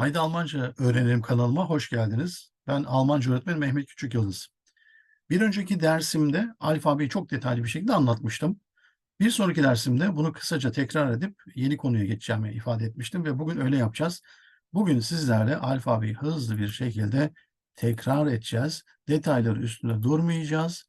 Haydi Almanca öğrenelim kanalıma hoş geldiniz. Ben Almanca öğretmeni Mehmet Küçük Yıldız. Bir önceki dersimde alfabeyi çok detaylı bir şekilde anlatmıştım. Bir sonraki dersimde bunu kısaca tekrar edip yeni konuya geçeceğimi ifade etmiştim ve bugün öyle yapacağız. Bugün sizlerle alfabeyi hızlı bir şekilde tekrar edeceğiz. Detayları üstünde durmayacağız.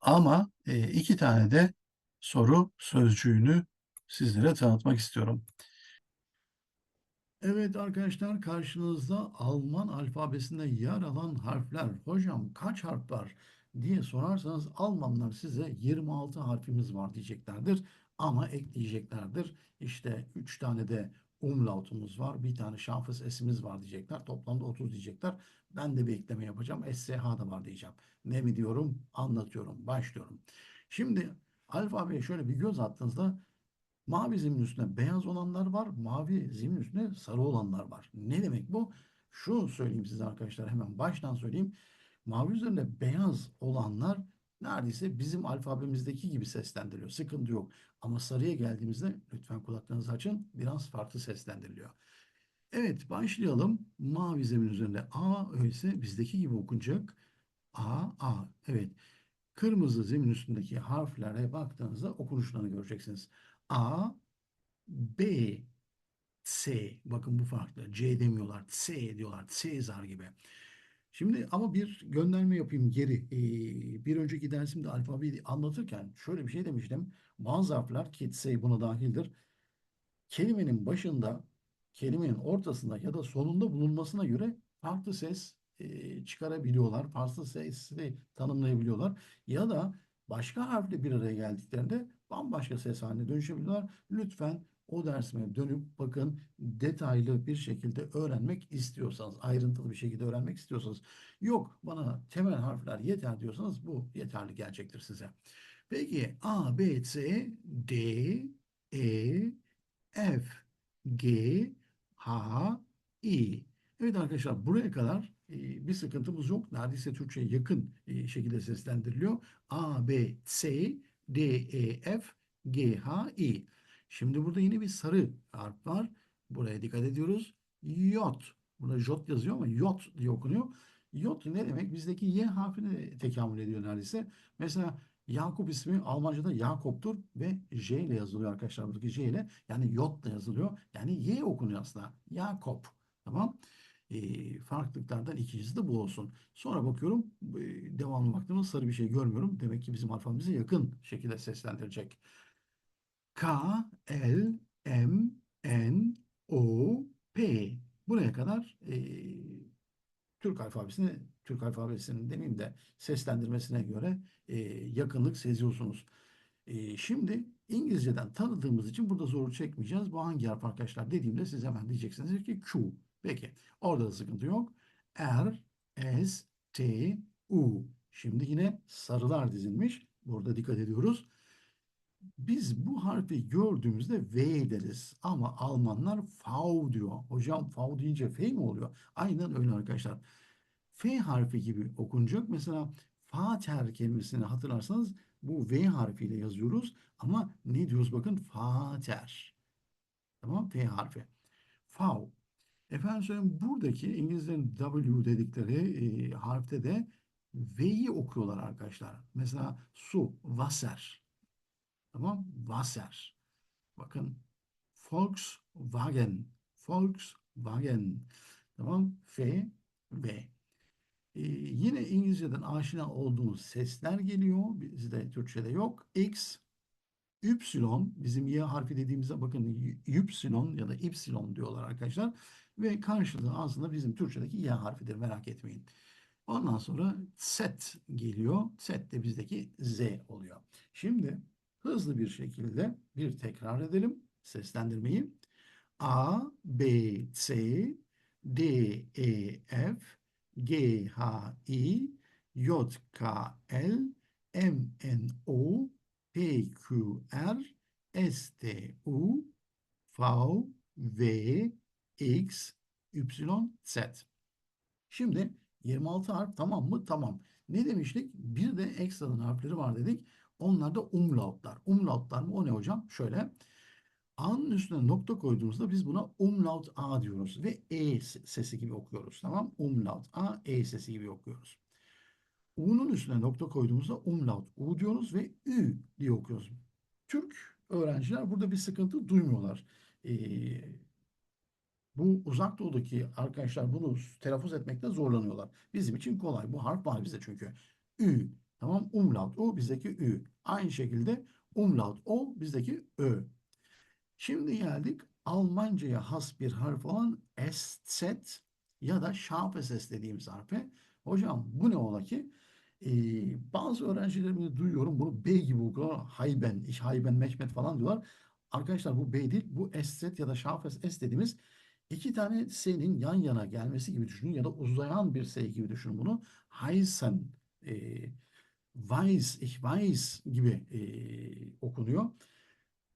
Ama e, iki tane de soru sözcüğünü sizlere tanıtmak istiyorum. Evet arkadaşlar karşınızda Alman alfabesinde yer alan harfler. Hocam kaç harf var diye sorarsanız Almanlar size 26 harfimiz var diyeceklerdir. Ama ekleyeceklerdir. İşte 3 tane de umlautumuz var. Bir tane şahıs esimiz var diyecekler. Toplamda 30 diyecekler. Ben de bir ekleme yapacağım. SSH da var diyeceğim. Ne mi diyorum? Anlatıyorum. Başlıyorum. Şimdi alfabeye şöyle bir göz attığınızda Mavi zemin üstünde beyaz olanlar var. Mavi zemin üstünde sarı olanlar var. Ne demek bu? Şunu söyleyeyim size arkadaşlar hemen baştan söyleyeyim. Mavi üzerinde beyaz olanlar neredeyse bizim alfabemizdeki gibi seslendiriliyor. Sıkıntı yok. Ama sarıya geldiğimizde lütfen kulaklarınızı açın. Biraz farklı seslendiriliyor. Evet başlayalım. Mavi zemin üzerinde A öyleyse bizdeki gibi okunacak. A, A. Evet. Kırmızı zemin üstündeki harflere baktığınızda okunuşlarını göreceksiniz. A, B, C. Bakın bu farklı. C demiyorlar. C diyorlar. Sezar gibi. Şimdi ama bir gönderme yapayım geri. Ee, bir önceki dersimde alfabeyi anlatırken şöyle bir şey demiştim. Bazı harfler ki C buna dahildir. Kelimenin başında, kelimenin ortasında ya da sonunda bulunmasına göre farklı ses e, çıkarabiliyorlar. Farklı sesli tanımlayabiliyorlar. Ya da başka harfle bir araya geldiklerinde bambaşka ses haline dönüşebiliyorlar. Lütfen o dersime dönüp bakın detaylı bir şekilde öğrenmek istiyorsanız, ayrıntılı bir şekilde öğrenmek istiyorsanız, yok bana temel harfler yeter diyorsanız bu yeterli gelecektir size. Peki A, B, C, D, E, F, G, H, I. Evet arkadaşlar buraya kadar bir sıkıntımız yok. Neredeyse Türkçe'ye yakın e, şekilde seslendiriliyor. A, B, C, D, E, F, G, H, I. Şimdi burada yine bir sarı harf var. Buraya dikkat ediyoruz. Yot. Burada jot yazıyor ama yot diye okunuyor. Yot ne demek? Bizdeki Y harfine tekamül ediyor neredeyse. Mesela Yakup ismi Almanca'da Jakob'tur ve J ile yazılıyor arkadaşlar. Buradaki J ile yani yot da yazılıyor. Yani Y okunuyor aslında. Jakob. Tamam. E, farklılıklardan ikincisi de bu olsun. Sonra bakıyorum e, devamlı baktığımda sarı bir şey görmüyorum. Demek ki bizim alfabemize yakın şekilde seslendirecek. K, L, M, N, O, P. Buraya kadar e, Türk alfabesini, Türk alfabesinin demeyeyim de seslendirmesine göre e, yakınlık seziyorsunuz. E, şimdi İngilizceden tanıdığımız için burada zorluk çekmeyeceğiz. Bu hangi harf arkadaşlar dediğimde siz hemen diyeceksiniz ki Q. Peki orada da sıkıntı yok. R, S, T, U. Şimdi yine sarılar dizilmiş. Burada dikkat ediyoruz. Biz bu harfi gördüğümüzde V deriz ama Almanlar V diyor. Hocam V deyince F mi oluyor? Aynen öyle arkadaşlar. F harfi gibi okunacak. Mesela Fater kelimesini hatırlarsanız bu V harfiyle yazıyoruz. Ama ne diyoruz bakın? Fater. Tamam F harfi. F. Efendim söyleyeyim buradaki İngilizlerin W dedikleri e, harfte de V'yi okuyorlar arkadaşlar. Mesela su, Wasser. Tamam? Wasser. Bakın Volkswagen. Volkswagen. Tamam? F, V. Ee, yine İngilizceden aşina olduğumuz sesler geliyor. Bizde Türkçe'de yok. X, Y, bizim Y harfi dediğimizde bakın Y ya da Y diyorlar arkadaşlar. Ve karşılığı aslında bizim Türkçedeki Y harfidir merak etmeyin. Ondan sonra set geliyor. Set de bizdeki Z oluyor. Şimdi hızlı bir şekilde bir tekrar edelim seslendirmeyi. A, B, C, D, E, F, G, H, I, J, K, L, M, N, O, P, Q, R, S, T, U, V, V, X, Y, Z. Şimdi 26 harf tamam mı? Tamam. Ne demiştik? Bir de ekstradan harfleri var dedik. Onlar da umlautlar. Umlautlar mı? O ne hocam? Şöyle. A'nın üstüne nokta koyduğumuzda biz buna umlaut A diyoruz ve E sesi gibi okuyoruz. Tamam? Umlaut A, E sesi gibi okuyoruz. U'nun üstüne nokta koyduğumuzda umlaut U diyoruz ve Ü diye okuyoruz. Türk öğrenciler burada bir sıkıntı duymuyorlar. Ee, bu uzak doğudaki arkadaşlar bunu telaffuz etmekte zorlanıyorlar. Bizim için kolay. Bu harf var bize çünkü. Ü. Tamam. Umlaut U bizdeki Ü. Aynı şekilde umlaut O bizdeki Ö. Şimdi geldik Almanca'ya has bir harf olan SZ ya da Scharfe ses dediğimiz harfe. Hocam bu ne ola ki? Ee, bazı öğrencilerimi duyuyorum bunu B gibi okuyor. Hayben, Hayben, Mehmet falan diyorlar. Arkadaşlar bu B değil. Bu SZ ya da Scharfe S dediğimiz iki tane S'nin yan yana gelmesi gibi düşünün ya da uzayan bir S gibi düşünün bunu. Heißen, e, weiß, ich weiß gibi e, okunuyor.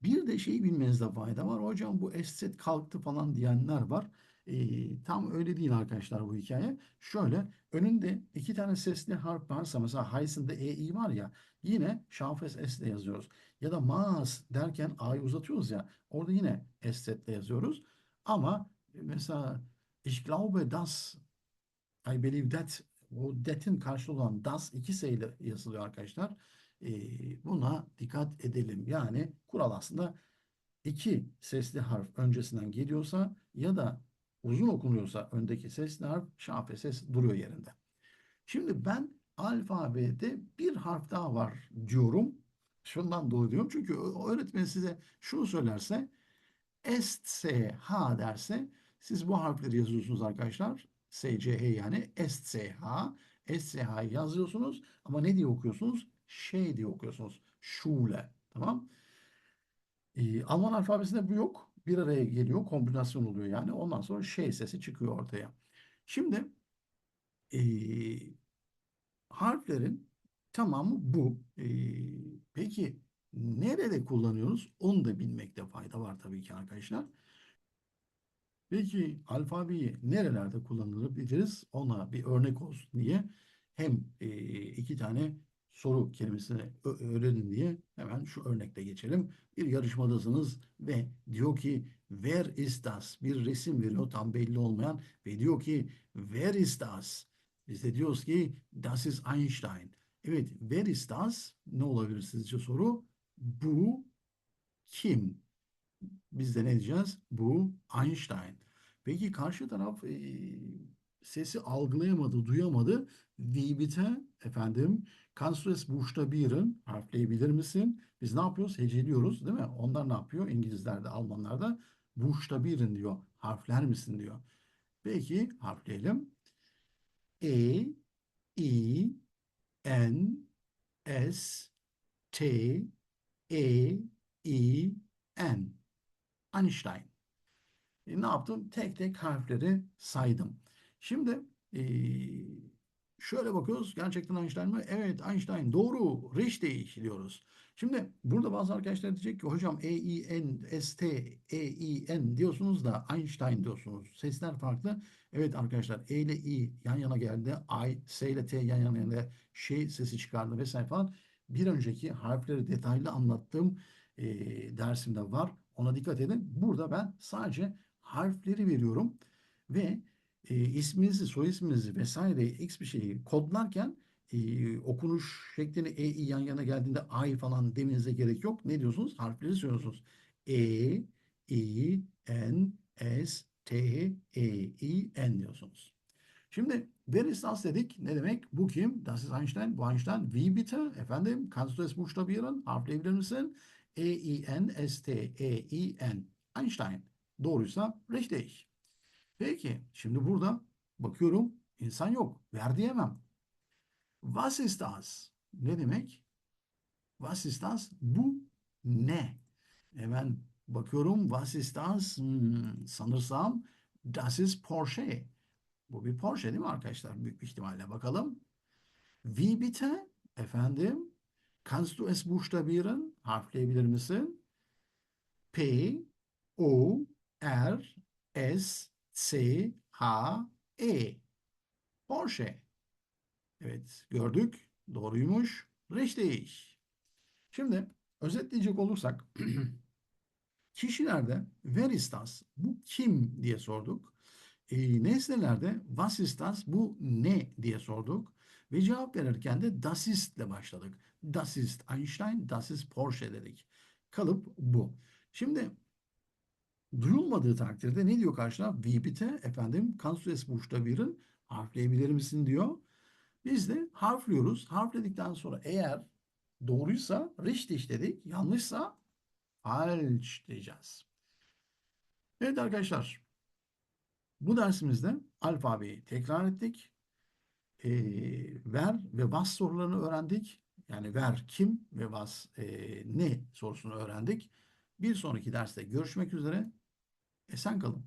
Bir de şeyi bilmenizde fayda var. Hocam bu esset kalktı falan diyenler var. Ee, tam öyle değil arkadaşlar bu hikaye. Şöyle önünde iki tane sesli harf varsa mesela Heisen'de EI var ya yine Şafes S ile yazıyoruz. Ya da Maas derken A'yı uzatıyoruz ya orada yine Esset ile yazıyoruz. Ama mesela Ich glaube dass I believe that o that'in karşılığı olan das iki sayıyla yazılıyor arkadaşlar. Ee, buna dikkat edelim. Yani kural aslında iki sesli harf öncesinden geliyorsa ya da uzun okunuyorsa öndeki sesli harf şafe ses duruyor yerinde. Şimdi ben alfabede bir harf daha var diyorum. Şundan dolayı diyorum. Çünkü öğretmen size şunu söylerse S, S, H derse siz bu harfleri yazıyorsunuz arkadaşlar. S, C, H yani S, S, H. S, S, H yazıyorsunuz ama ne diye okuyorsunuz? Şey diye okuyorsunuz. Schule. Tamam. Ee, Alman alfabesinde bu yok. Bir araya geliyor. Kombinasyon oluyor yani. Ondan sonra şey sesi çıkıyor ortaya. Şimdi ee, harflerin tamamı bu. Ee, peki nerede kullanıyoruz? Onu da bilmekte fayda var tabii ki arkadaşlar. Peki alfabeyi nerelerde kullanılabiliriz? Ona bir örnek olsun diye hem e, iki tane soru kelimesini öğrenin diye hemen şu örnekte geçelim. Bir yarışmadasınız ve diyor ki Where is das? Bir resim veriyor tam belli olmayan ve diyor ki Where is das? Biz de diyoruz ki Das ist Einstein. Evet, where is das? Ne olabilir sizce soru? Bu kim? Biz de ne diyeceğiz? Bu Einstein. Peki karşı taraf e, sesi algılayamadı, duyamadı. Wie bitte? Efendim, kannst du es buchstabieren? Harfleyebilir misin? Biz ne yapıyoruz? Heceliyoruz değil mi? Onlar ne yapıyor? İngilizler de, Almanlar da buchstabieren diyor. Harfler misin diyor. Peki harfleyelim. E, I, N, S, T, E, I, N. Einstein. E, ne yaptım? Tek tek harfleri saydım. Şimdi e, şöyle bakıyoruz. Gerçekten Einstein mi? Evet Einstein. Doğru. Richtig diyoruz. Şimdi burada bazı arkadaşlar diyecek ki hocam E-I-N, S-T, E-I-N diyorsunuz da Einstein diyorsunuz. Sesler farklı. Evet arkadaşlar E ile I yan yana geldi. I, S ile T yan yana geldi. Şey sesi çıkardı vesaire falan. Bir önceki harfleri detaylı anlattığım e, dersimde var. Ona dikkat edin. Burada ben sadece harfleri veriyorum ve e, isminizi, soy isminizi vesaire x bir şeyi kodlarken e, okunuş şeklini e, i yan yana geldiğinde ay falan demenize gerek yok. Ne diyorsunuz? Harfleri söylüyorsunuz. E, I, N, S, T, E, I, N diyorsunuz. Şimdi wer ist dedik. Ne demek? Bu kim? Das ist Einstein. Bu Einstein. Wie bitte? Efendim, kannst du es buchstabieren? Harfleyebilir misin? E, I, N, S, T, E, I, N. Einstein. Doğruysa richtig. Peki şimdi burada bakıyorum insan yok. Ver diyemem. Was ist das? Ne demek? Was ist das? Bu ne? Hemen bakıyorum was ist das? Hmm, sanırsam das ist Porsche. Bu bir Porsche değil mi arkadaşlar? Büyük ihtimalle bakalım. Wie bitte? Efendim? Kannst du es buchstabieren? Harfleyebilir misin? P, O, R, S, C, H, E. Porsche. Evet gördük. Doğruymuş. Richtig. Şimdi özetleyecek olursak Kişilerde wer ist das? Bu kim diye sorduk. E, nesnelerde was ist das? Bu ne diye sorduk. Ve cevap verirken de das ist ile başladık. Das ist Einstein, das ist Porsche dedik. Kalıp bu. Şimdi duyulmadığı takdirde ne diyor karşına? Wie bitte? Efendim, kannst du es buchstabieren? Harfleyebilir misin diyor. Biz de harfliyoruz. Harfledikten sonra eğer doğruysa richtig dedik, yanlışsa falsch diyeceğiz. Evet arkadaşlar, bu dersimizde alfabeyi tekrar ettik. Ver ve was sorularını öğrendik. Yani ver kim ve was e, ne sorusunu öğrendik. Bir sonraki derste görüşmek üzere. Esen kalın.